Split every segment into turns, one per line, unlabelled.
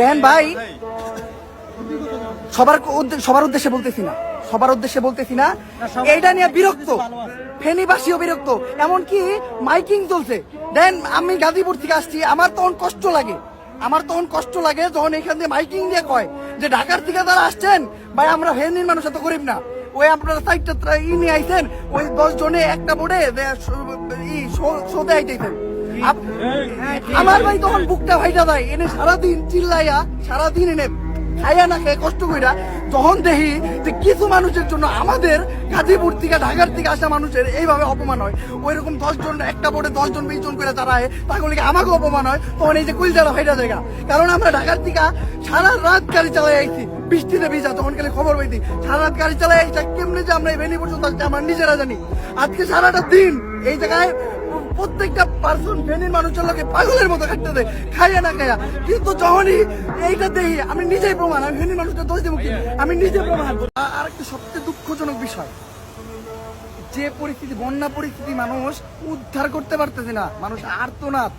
দেখেন ভাই সবার সবার উদ্দেশ্যে বলতেছি না সবার উদ্দেশ্যে বলতেছি না এইটা নিয়ে বিরক্ত ফেনীবাসীও বিরক্ত এমনকি মাইকিং চলছে। দেন আমি গাজীপুর থেকে আসছি আমার তখন কষ্ট লাগে আমার তখন কষ্ট লাগে যখন এখান দিয়ে মাইকিং দিয়ে কয় যে ঢাকার থেকে তারা আসছেন ভাই আমরা ফেনীর মানুষ এত গরিব না। ওই আপনারা সাইডটা ই নিয়ে আইছেন ওই দশ জনে একটা বোর্ডে শোতে আইতেছেন। আমার ভাই তখন বুকটা ভাইটা দেয়, এনে সারাদিন চিল্লাইয়া, সারাদিন এনে খাইয়া না খেয়ে কষ্ট কইরা যখন দেখি যে কিছু মানুষের জন্য আমাদের গাজীপুর থেকে, ঢাকার থেকে আসা মানুষের এইভাবে অপমান হয়। ওই রকম দশ জন একটা বোর্ডে দশ জন বিশ জন করে দাঁড়ায়, তাহলে কি আমাকে অপমান হয়? তখন এই যে কুইলজারা ভাইটা জায়গা। কারণ আমরা ঢাকার থেকে সারা রাত গাড়ি চালাই আইছি, বৃষ্টিতে ভিজা, তখন খালি খবর পাইছি, সারা রাত গাড়ি চালাই আইসা কেমনে যে আমরা এই ভেনি পর্যন্ত আসছি আমরা নিজেরা জানি। আজকে সারাটা দিন এই জায়গায় প্রত্যেকটা পার্সন ফেনীর মানুষের লোকে পাগলের মতো কাটতে দেয়, খাইয়া না খাইয়া। কিন্তু যখনই এইটা দেখি, আমি নিজেই প্রমাণ, আমি ফেনীর মানুষকে দোষ দেবো আমি নিজে প্রমাণ আর একটা সবচেয়ে দুঃখজনক বিষয়, যে পরিস্থিতি, বন্যা পরিস্থিতি মানুষ উদ্ধার করতে পারতেছে না, মানুষ আর্তনাদ।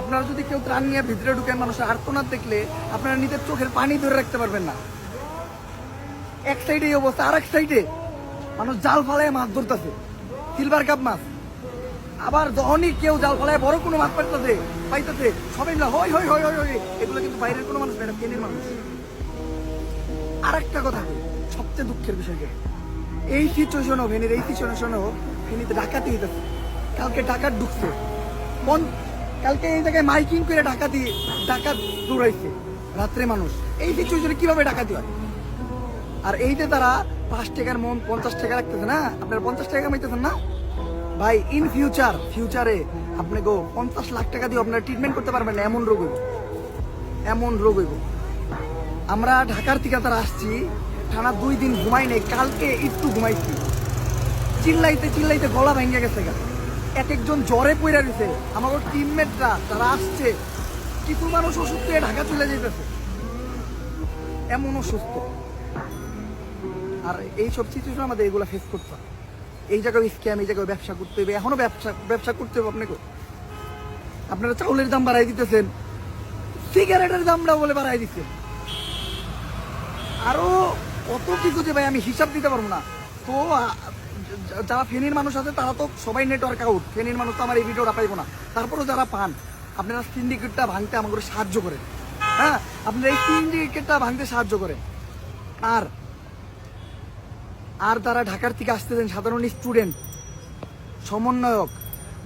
আপনারা যদি কেউ ত্রাণ নিয়ে ভিতরে ঢুকেন, মানুষের আর্তনাদ দেখলে আপনারা নিজের চোখের পানি ধরে রাখতে পারবেন না। এক সাইডে এই অবস্থা আর এক সাইডে মানুষ জাল ফালায় মাছ ধরতেছে। সিলভার কাপ মাছ। আবার যখনই কেউ জাল ফলায় বড় কোনো মাছ পাইতেছে পাইতেছে, সবাই মিলে হই হই হই হই এগুলো কিন্তু বাইরের কোনো মানুষ না, কেনের মানুষ? আর একটা কথা, সবচেয়ে দুঃখের বিষয় এই সিচুয়েশনও ভেনির, এই সিচুয়েশনও ভেনিতে ডাকাতি হইতেছে। কালকে ডাকাত ঢুকছে। কোন- কালকে এই জায়গায় মাইকিং করে ডাকাতি, ডাকাত দৌড়াইছে রাত্রে মানুষ। এই সিচুয়েশনে কীভাবে ডাকাতি হয়? আর এইতে তারা পাঁচ টাকার মন পঞ্চাশ টাকা রাখতেছে না? আপনার পঞ্চাশ টাকা কামাইতেছেন না? ভাই ইন ফিউচার ফিউচারে আপনি গো পঞ্চাশ লাখ টাকা দিয়ে আপনার ট্রিটমেন্ট করতে পারবেন না, এমন রোগ হইব। এমন রোগ হইব। আমরা ঢাকার থেকে তারা আসছি টানা দুই দিন ঘুমাই নাই, কালকে একটু ঘুমাইছি। চিল্লাইতে চিল্লাইতে গলা ভেঙে গেছে গা। এক একজন জ্বরে পড়ে গেছে আমার টিমমেটরা তারা আসছে কিছু মানুষ অসুস্থ হয়ে ঢাকা চলে যেতেছে এমন অসুস্থ। আর এই সব সিচুয়েশন আমাদের এগুলো ফেস করতে হয়। এই জায়গায় স্ক্যাম এই জায়গায় ব্যবসা করতে হবে, এখনও ব্যবসা ব্যবসা করতে হবে আপনাকে। আপনারা চাউলের দাম বাড়াই দিতেছেন, সিগারেটের দামটা বলে বাড়াই দিচ্ছেন আরও কত কিছু যে ভাই, আমি হিসাব দিতে পারব না। তো যারা ফেনীর মানুষ আছে, তারা তো সবাই নেটওয়ার্ক আউট ফেনীর মানুষ তো আমার এই ভিডিওটা পাইবো না। তারপরেও যারা পান, আপনারা সিন্ডিকেটটা ভাঙতে আমাকে সাহায্য করেন। হ্যাঁ আপনারা এই সিন্ডিকেটটা ভাঙতে সাহায্য করেন। আর আর তারা ঢাকার থেকে আসতেছেন, সাধারণ স্টুডেন্ট সমন্বয়ক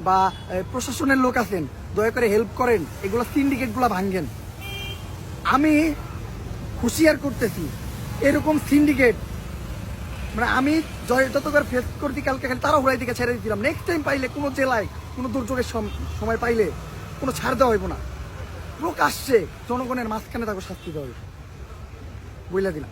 বা প্রশাসনের লোক আছেন, দয়া করে হেল্প করেন, এগুলো সিন্ডিকেটগুলো ভাঙ্গেন। আমি হুঁশিয়ার করতেছি, এরকম সিন্ডিকেট মানে আমি যতবার ফেস করতে কালকে খালি তারা হুড়াই দিকে ছেড়ে দিয়েছিলাম নেক্সট টাইম পাইলে কোনো জেলায়, কোনো দুর্যোগের সম- সময় পাইলে কোনো ছাড় দেওয়া হইব না। লোক আসছে জনগণের মাঝখানে তাকে শাস্তি দেওয়া হইব। বইলা দিলাম